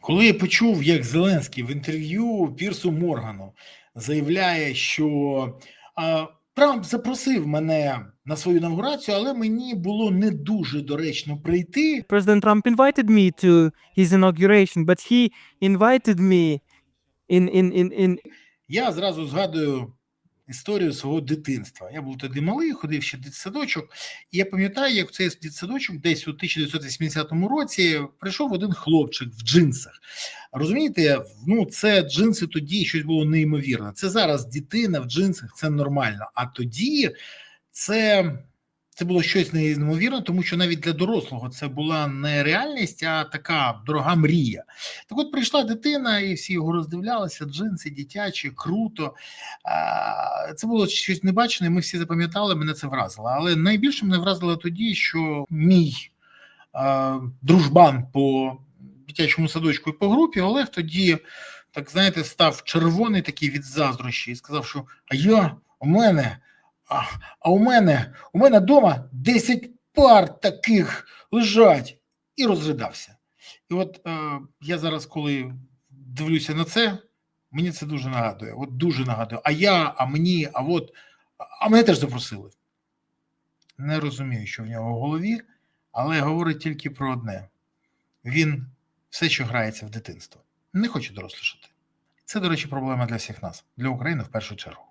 Коли я почув, як Зеленський в інтерв'ю Пірсу Моргану заявляє, що а, Трамп запросив мене на свою інаугурацію, але мені було не дуже доречно прийти. President Trump invited me to his inauguration, but he invited me in in in in Я зразу згадую історію свого дитинства. Я був тоді малий, ходив ще в дитсадочок, і я пам'ятаю, як в цей дитсадочок десь у 1980 році прийшов один хлопчик в джинсах. Розумієте, ну це джинси тоді щось було неймовірне. Це зараз дитина в джинсах, це нормально. А тоді це. Це було щось неймовірне, тому що навіть для дорослого це була не реальність, а така дорога мрія. Так от прийшла дитина, і всі його роздивлялися, джинси дитячі, круто. Це було щось небачене, ми всі запам'ятали, мене це вразило. Але найбільше мене вразило тоді, що мій дружбан по дитячому садочку і по групі Олег тоді, так знаєте, став червоний такий від заздрощі і сказав, що а я у мене, а, а у мене, у мене вдома 10 пар таких лежать, і розридався. І от е, я зараз, коли дивлюся на це, мені це дуже нагадує. От дуже нагадує. А я, а мені, а от, а мене теж запросили. Не розумію, що в нього в голові, але говорить тільки про одне: він все, що грається в дитинство, не хоче дорослішати. Це, до речі, проблема для всіх нас, для України в першу чергу.